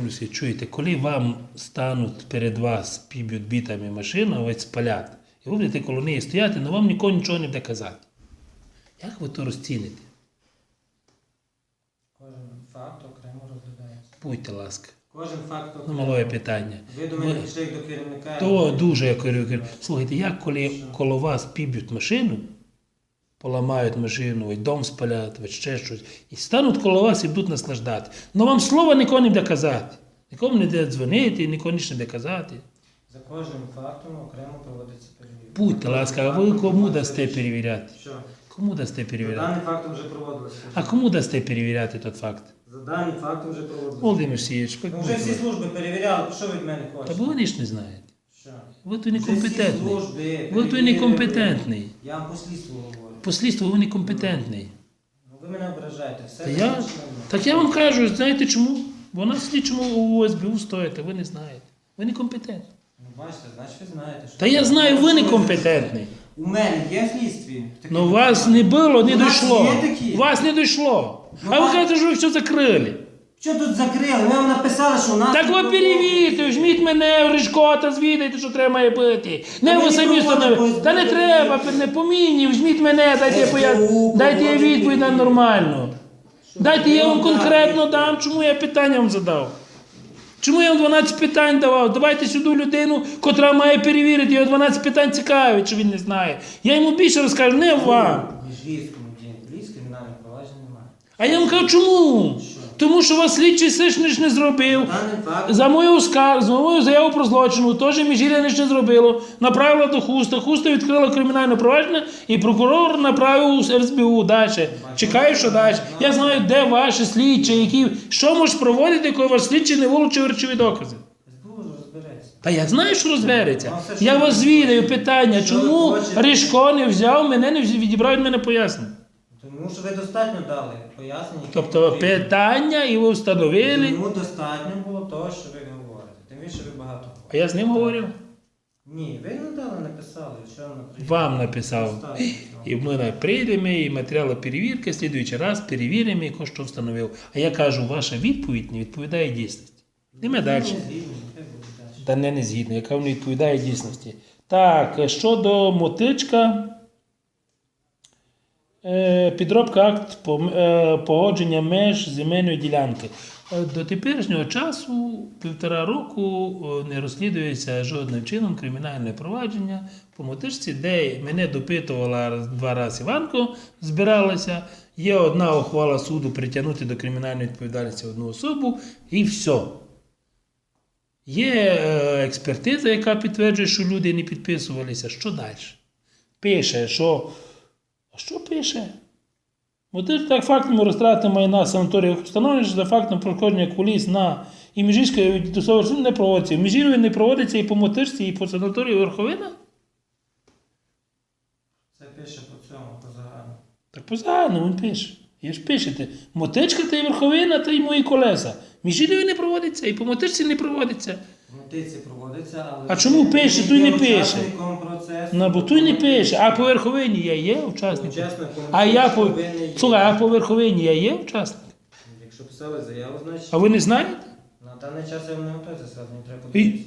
Олексійович, чуєте, коли вам стануть перед вас підб'ють бітами машину, ось спалять, і ви будете коло неї стояти, але вам нікого нічого не буде казати. Як ви то розціните? Кожен факт окремо розглядається. Будьте ласка. Кожен факт Ну, малое питання. Ви до мене Ви- пішли як до керівника. То дуже я кажу, кажу, слухайте, як коли коло вас підб'ють машину, поламають машину, ось дом спалять, ось ще щось, і стануть коло вас і будуть наслаждати. Ну вам слова нікого не буде казати. Нікому не буде дзвонити, нічого не буде казати. За кожним фактом окремо проводиться перевірка. Будьте ласка, а ви кому дасте перевіряти? Що? Кому дасте За перевіряти? даним фактом вже проводилося. А кому дасте перевіряти той факт? За даним фактом вже проводилося. Володимир Олексійович, Ну, вже всі служби перевіряли, що ви від мене Та бо ви ж не знаєте. Ви тут некомпетентний. Ви тут некомпетентний. Я вам по слідству говорю. По слідству ви некомпетентний. Ну, ви мене ображаєте. Все Та я, так я вам кажу, знаєте чому? Бо на слідчому у ОСБУ стоїте, ви не знаєте. Ви некомпетентний. Ну, бачите, значить ви знаєте. Що Та я знаю, ви некомпетентний. У мене є в слідстві. такі Ну вас не було, не У вас дійшло. є такі? Вас не дійшло. Ну, А ви кажете, що ви все закрили. Що тут закрили? Ми вам написали, що у нас... Так ви перевірте, візьміть мене в Рижкота, звідайте, що треба має бути. Не ви самі не. Та не треба, не помінні, візьміть мене, дайте я поясню. Дайте я відповідь на нормальну. Дайте я вам конкретно дам, чому я питання вам задав. Чому я вам 12 питань давав? Давайте сюди людину, котра має перевірити, його 12 питань цікавить, що він не знає. Я йому більше розкажу, не вам. А я вам кажу, чому? Тому що вас слідчий сишнич не зробив. За мою скаргу, за мою заяву про злочин, теж міжгір'я не зробило. Направила до хуста. Хуста відкрила кримінальне провадження, і прокурор направив у СБУ далі. Чекаю, що далі. Я знаю, де ваші слідчі, які що можуть проводити, коли ваш слідчий не вилучив речові докази. Та я знаю, що розбереться. Я вас звідаю питання, чому? Ріжко не взяв мене, не відібрав від мене пояснення. Тому що ви достатньо дали пояснення. Тобто питання і ви встановили. Йому достатньо було того, що ви говорите. Тим більше ви багато говорите. А я з ним говорив. Ні, ви не дали, написали, що вам написали. Вам написав. Достатньо. І ми прийдемо, і матеріали перевірки, слідуючий раз перевіримо, і що встановив. А я кажу, ваша відповідь не відповідає дійсності. Йдемо далі. Не згідні, нехай буде далі. Та не, не згідно, яка не відповідає дійсності. Так, щодо мотичка, е, підробка акт е, погодження меж земельної ділянки. Е, До теперішнього часу, півтора року, е, не розслідується жодним чином кримінальне провадження по мотичці, де мене допитувала два рази Іванко, збиралася. Є одна ухвала суду притягнути до кримінальної відповідальності одну особу, і все. Є е, експертиза, яка підтверджує, що люди не підписувалися. Що далі? Пише, що. Що пише? Так фактом розтрати майна санаторіїв встановлено, що за фактом проходження куліс на і Міжгірської досовер не проводиться. В Міжгір'ї не проводиться і по мотижці, і по санаторію Верховина? Це пише по цьому, по загальному. Так позагально він пише. І ж пишете, мотичка та й верховина, та й мої колеса. Міжгір'ї не проводиться, і по мотичці не проводиться. Мотиці проводиться, але... А чому пише? Той не пише. Ну, бо той не пише, а по верховині я є учасником. Учасником А я по є. слухай, а по верховині я є учасник. Якщо писали заяву, значить... А ви не знаєте? На даний час я не готовий мені треба І... подивитися.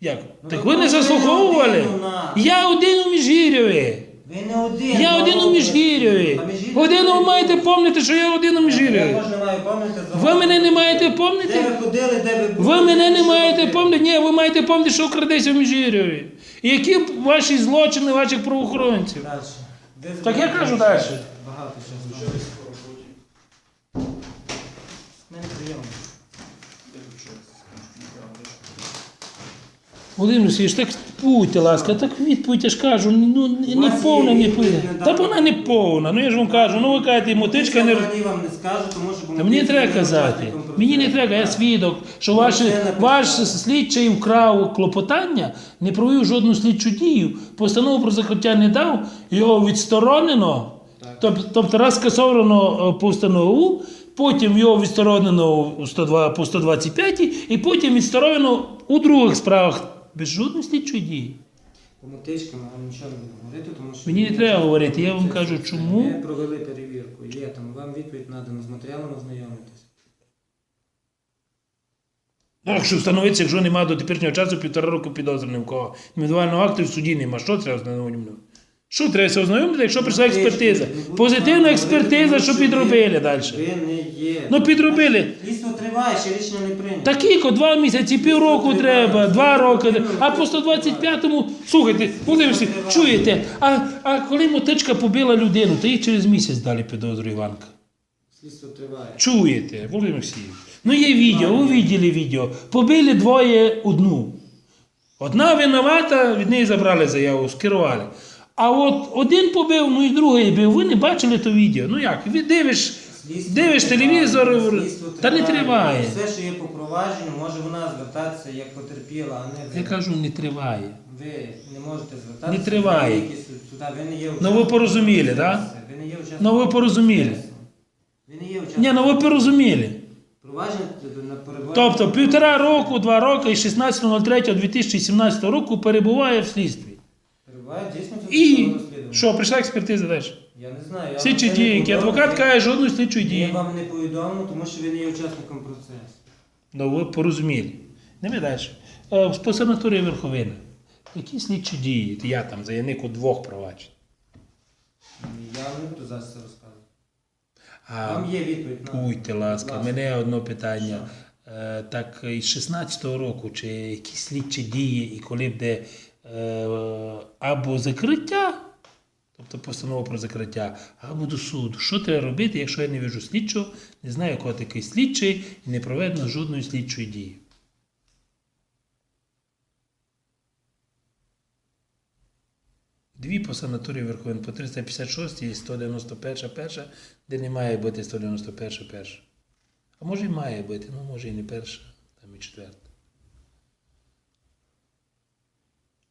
Як? Ну, так ви не заслуховували? один у нас. Я один у Міжгір'єві. Ви не один. Я один у роки. Міжгір'єві. А Один ви маєте пам'ятати, що я один у Я маю пам'ятати за Ви мене не маєте Де пам'ятати? ви ходили, де ви були? Ви мене не що маєте робили? пам'ятати? Ні, ви маєте пам'ятати, що крадеться в Міжгір'єві. І які ваші злочини ваших правоохоронців. Далі. Ви Так я кажу далі. Багато чого. Мене прийом. Володимир Олексійович, так будьте ласка, так відповідь я ж кажу, ну не, У не вас повна є відповідь. відповідь Та недавно. вона не повна. Ну я ж вам кажу, ну ви кажете, мотичка не. Вам не тому що... Та мені не треба казати. Мені не треба, я свідок, що ваш, це ваш слідчий вкрав клопотання, не провів жодну слідчу дію, постанову про закриття не дав, його відсторонено, Тоб- тобто раз скасовано е, постанову, потім його відсторонено у 102, по 125 і потім відсторонено у других справах без жодної слідчої дії. Я вам нічого не говорити, тому що... Мені не треба говорити, я вам кажу, чому. Ми провели перевірку, є там, вам відповідь надана з матеріалом ознайомитись. Ну, якщо встановиться, якщо немає до теперішнього часу півтора року підозрюваного кого. Індивідуального акту в суді нема. Що треба встановлювати? Що треба ознайомити, якщо прийшла експертиза? Позитивна експертиза, що підробили далі. Ви не є. Ну, підробили. Слідство триває, ще рішення не прийнято. Таких два місяці, півроку треба, два роки. А по 125-му, слухайте, Володимир Васильович, чуєте, а, а коли мотичка побила людину, то їй через місяць дали підозру Іванка. Слідство триває. Чуєте, Володимир Олексійович? Ну є відео, ви виділи відео. Побили двоє одну. Одна винувата, від неї забрали заяву, скерували. А от один побив, ну і другий бив. Ви не бачили то відео. Ну як? Ви дивиш, Слідство дивиш триває, телевізор, слідство та не триває. Все, що є по провадженню, може вона звертатися як потерпіла, а не ви. Я кажу, не триває. Ви не можете звертатися. Не триває. якісь суди. Ви не є Ну, ви порозуміли, да? Ви не є учасником. Ну ви порозуміли. Ви не є учасником. Ні, ну ви порозуміли. Провадження на перебування. Тобто півтора року, два роки і 16.03.2017 року перебуває в слідстві. Дійсно І розслідування. що, прийшла експертиза далі? Я не знаю. я Слідчі це не дії, які повідомив. адвокат каже, жодної слідчої Я дії. вам не повідомив, тому що ви не є учасником процесу. Ну ви порозуміли. Не ми далі. Е, По санаторії Верховина. Які слідчі дії? Я там заявник у двох проваджень. Я вам не буду зараз це розказувати. А Там є відповідь на Уйте, ласка, Будь мене одне питання. Е, Так, із 16-го року, чи які слідчі дії, і коли буде е, або закриття, тобто постанова про закриття, або до суду. Що треба робити, якщо я не вижу слідчого, не знаю, кого такий слідчий, і не проведено жодної слідчої дії? Дві по санаторію Верховин, по 356 і 191 перша, де не має бути 191 перша. А може і має бути, ну може і не перша, там і четверта.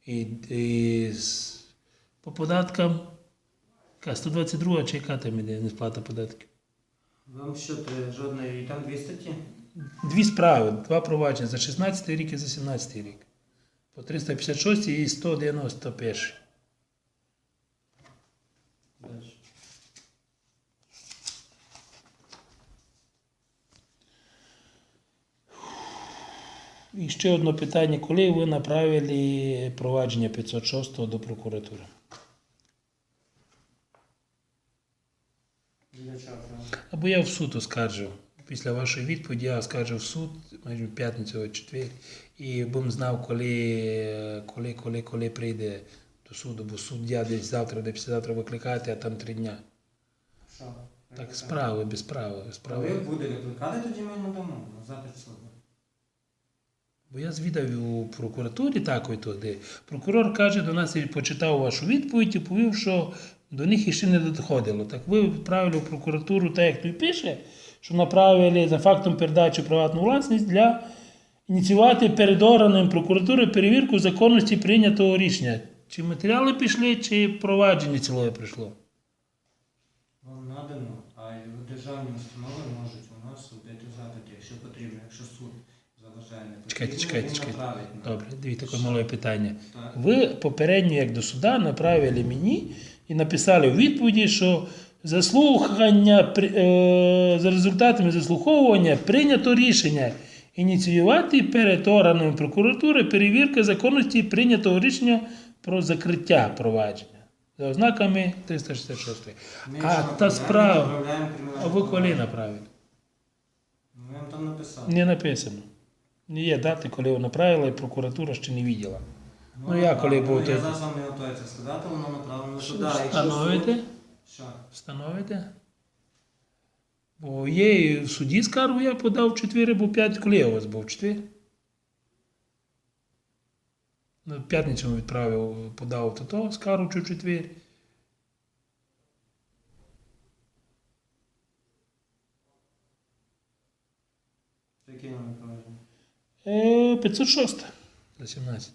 І, і по податкам, яка 122 чи яка там іде несплата податків? Вам що, ти жодної, там дві статті? Дві справи, два провадження за 16 рік і за 17 рік. По 356 і 191. Дальше. І ще одне питання. Коли ви направили провадження 506 до прокуратури? Або я в суд оскаржив. Після вашої відповіді я оскаржив в суд майже в п'ятницю четвер. І бум знав, коли, коли, коли, коли прийде до суду, бо суддя десь завтра, де післязавтра викликати, а там три дня. Що? Так, справи, без справи. Ви справи. буде викликати, тоді ми не дамо. на Запит суду. Бо я звідав у прокуратурі такої туди. Прокурор каже, до нас і почитав вашу відповідь і повів, що до них іще не доходило. Так ви відправили в прокуратуру, так як тут пише, що направили за фактом передачі приватну власність для ініціювати перед органом прокуратури перевірку законності прийнятого рішення. Чи матеріали пішли, чи провадження цілої прийшло. Вам надано, а державні установи можуть у нас судити запит, якщо потрібно, якщо суд заважає не Чекайте, чекайте, чекайте. Добре, дивіться, таке мале питання. Так. Ви попередньо, як до суда, направили мені і написали у відповіді, що заслухання е, за результатами заслуховування прийнято рішення ініціювати перед органами прокуратури перевірка законності прийнятого рішення про закриття провадження за ознаками 366. Ми А та справа, а ви коли направили? Ми вам там написали. Не написано. Не є дати, коли ви направили, і прокуратура ще не виділа. Ну, я а, коли був, Я зараз вам не готовий це сказати, воно направлено Що туди. Встановите? Що? Встановите? Бо є і в суді скаргу я подав 4 або 5, коли я у вас був 4. Ну, в п'ятницю відправив, подав то то скаргу чи в четвер. Яке вам провадження? Е, 506 за 17.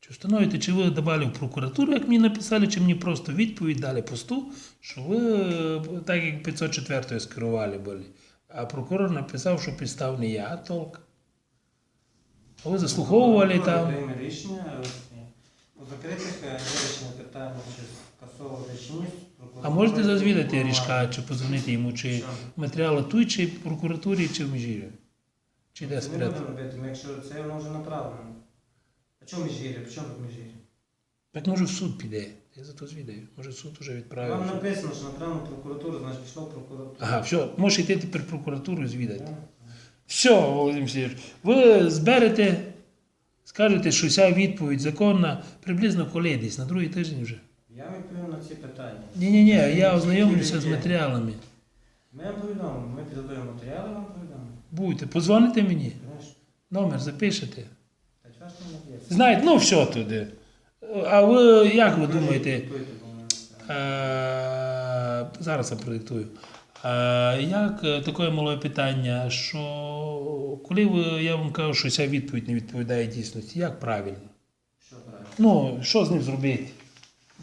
Чи встановите, чи ви давали в прокуратуру, як мені написали, чи мені просто відповідь дали посту, що ви е, так як 504 скерували були. А прокурор написав, що підстав не я, а толк. А ви заслуховували там. прийме рішення. ось, закритих е, питання, А можете зазвідати рішка, чи позвонити йому, чи матеріали тут, чи в прокуратурі, чи в Міжгір'ї? Чи де Це не спрятати? будемо робити, ми якщо це воно вже направлено. А чому міжгір'я? При чому тут міжгір'я? Так може в суд піде. Я за то звідаю. Може суд уже відправив. Вам написано, що направлено в прокуратуру, значить пішло в прокуратуру. Ага, все, можеш йти тепер в прокуратуру і звідати. Все, Володимир Сергійович, ви зберете, скажете, що ця відповідь законна приблизно коли десь, на другий тиждень вже. Я відповім на ці питання. Ні-ні-ні, я ознайомлюся з матеріалами. Ми вам повідомимо, ми підготуємо матеріали, вам повідомимо. Будьте, позвоните мені, Знаєш, номер запишете. та чого ж не є? Знаєте, ну все туди. А ви як ви думаєте? Е, зараз я продиктую. Е, як е, таке мале питання, що коли ви, я вам кажу, що ця відповідь не відповідає дійсності, як правильно? Що правильно? Ну, що з ним зробити?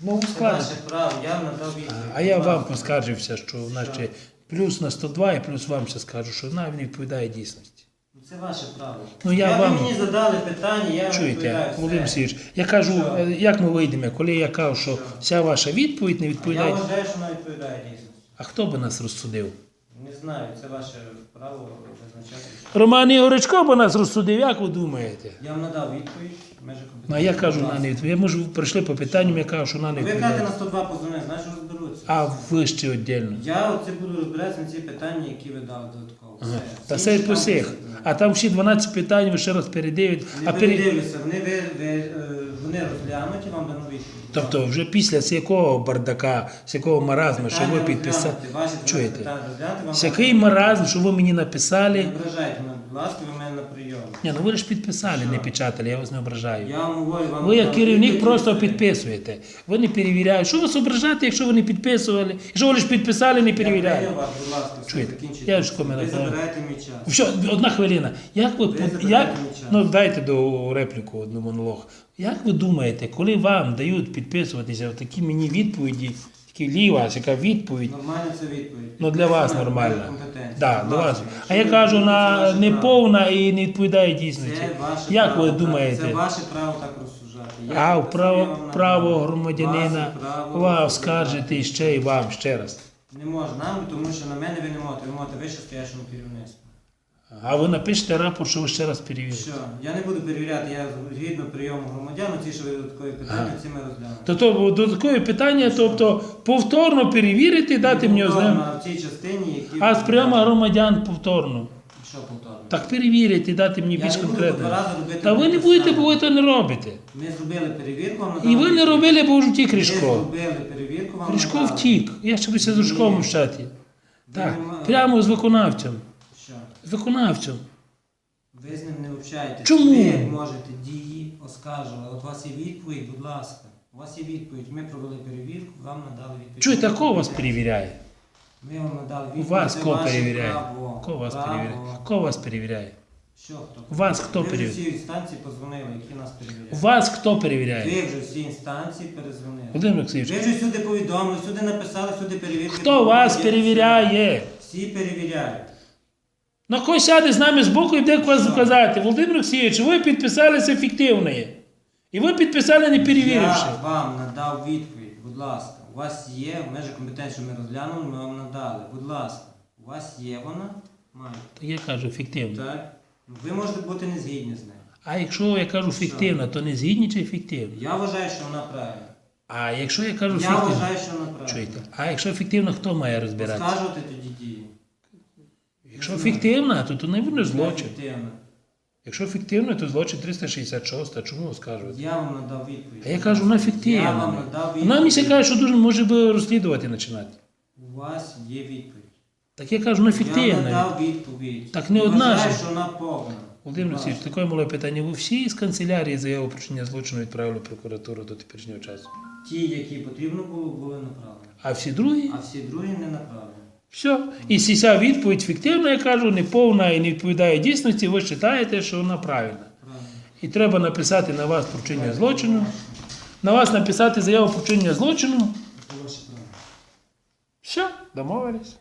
Ну, Це складно. ваше право, я надав відповідь. А я вам поскаржився, що в нас ще плюс на 102 і плюс вам ще скажу, що вона не відповідає дійсності. Ну, Це ваше право. Ну, я ви вам- мені задали питання, я вам Чуєте, Володимир. Сергійович, я кажу, Що? е, як ми вийдемо, коли я кажу, що вся ваша відповідь не А я відповідає. вважаю, що вона відповідає дійсності. А хто би нас розсудив? Не знаю, це ваше право визначати. Роман Ігоречко би нас розсудив, як ви думаєте? Я вам надав відповідь, межі Ну, а я кажу, вона не відповідає. Ми ж прийшли по питанню, я кажу, що вона не Ви кажете відповідає. на 102 позвони, значить розберуться. А вище віддільно. Я оце буду розбиратися на ці питання, які ви дали додатково. Все. Та Всі по всіх. А там всі 12 питань, ви ще раз передивите. Не А пере... передивлюся, вони, ви, ви, е, вони розглянуті, вам дано відповідь. Тобто вже після з якого бардака, з якого маразму, що ви підписали. Чуєте? вам З який маразм, що ви мені написали. Не ображайте мене, ласка, ви мене на прийом. Ні, ну ви ж підписали, Що? не печатали, я вас не ображаю. Я вам говорю, вам Ви як керівник відповідь, просто підписуєте. Ви не перевіряєте. Що вас ображати, якщо ви не підписували? Якщо ви лише підписали, не Я прийняв вас, будь ласка, все, Чуєте? закінчуйте. Я ж комена Ви забираєте мій час. Все, одна хвилина. Як ви, Ви як, забираєте мій час. ну дайте до репліку одну монолог. Як ви думаєте, коли вам дають підписуватися в такі мені відповіді, такі ліва, яка відповідь, Нормально це відповідь. ну для вас компетенція. Да, до вас. А я кажу, вона не повна і не відповідає дійсності. Це ваше Як право, ви так, думаєте? Це ваше право так розсуждати. Я А право, вам право громадянина Ваше право вам скаржити ще і вам ще раз. Не може нам, тому що на мене ви не можете, ви можете вище стоячому керівництву. А ви напишете рапорт, що ви ще раз перевірите. Що? Я не буду перевіряти, я згідно прийому громадян, ці, що ви додаткові питання, ці ми розглянемо. То, то додаткове питання, тобто повторно перевірити, дати мені Повторно. В цій частині, які... А з прийому громадян повторно. Що повторно? Так перевірити, дати мені Я більш не буду конкретно. два рази робити Та ви не будете, бо ви то не робите. Ми зробили перевірку, вам І ви не робили, бо вже втік Ми Ріжко. зробили перевірку, вам Ріжко надали. втік. Я ще бися з Ріжком в чаті. Так, прямо з виконавцем. Що? Ви з ним не общаєтесь. Чому? Ви можете дії оскаржувати. От у вас є відповідь, будь ласка. У вас є відповідь. Ми провели перевірку, вам надали відповідь. Чуєте, а кого вас перевіряє? Ми вам надали У вас це кого ваше перевіряє? право. Кого вас Право. перевіряє? Кого вас перевіряє? Що хто? Вас хто Ви вже перевіряє? всі інстанції позвонили, які нас перевіряють. Вас хто перевіряє? Ви вже всі інстанції перезвонили. Володимир Ви вже сюди повідомили, сюди написали, сюди перевірки. хто вас проводять. перевіряє? Всі перевіряють. Ну, хто сяде з нами з боку і буде вас сказати, Володимир Олексійович, ви підписалися фіктивної. І ви підписали не перевіривши. Я вам надав відповідь, будь ласка. У вас є в межах компетенції, що ми розглянули, ми вам надали. Будь ласка, у вас є вона? Маєте. Я кажу фіктивно. Так? Ви можете бути не згідні з нею. А якщо я кажу фіктивно, то не згідні чи фіктивно? Я вважаю, що вона правильна. А якщо я кажу Я вважаю, що вона правильна. чуєте, а якщо фіктивно, хто має розбиратися? Скажете тоді дії. Якщо фіктивна, то то не буде злочин. Якщо фіктивно, то злочин 366, чому оскаржувати? Я вам надав відповідь. А я кажу, вона Я вам фіктивна. надав відповідь. Вона мені ще каже, що дуже може би розслідувати починати. У вас є відповідь. Так я кажу, вона Я надав відповідь. Так не одна ж. що вона повна. Володимир Олексійович, таке мале питання. Ви всі з канцелярії заяву про вчинення злочину відправили прокуратуру до теперішнього часу. Ті, які потрібно було, були направлені. А всі другі? А всі другі не направлені. Все. І ця відповідь фіктивна, я кажу, неповна і не відповідає дійсності, ви вважаєте, що вона правильна. І треба написати на вас про вчинення злочину. На вас написати заяву про вчинення злочину. Все, домовились.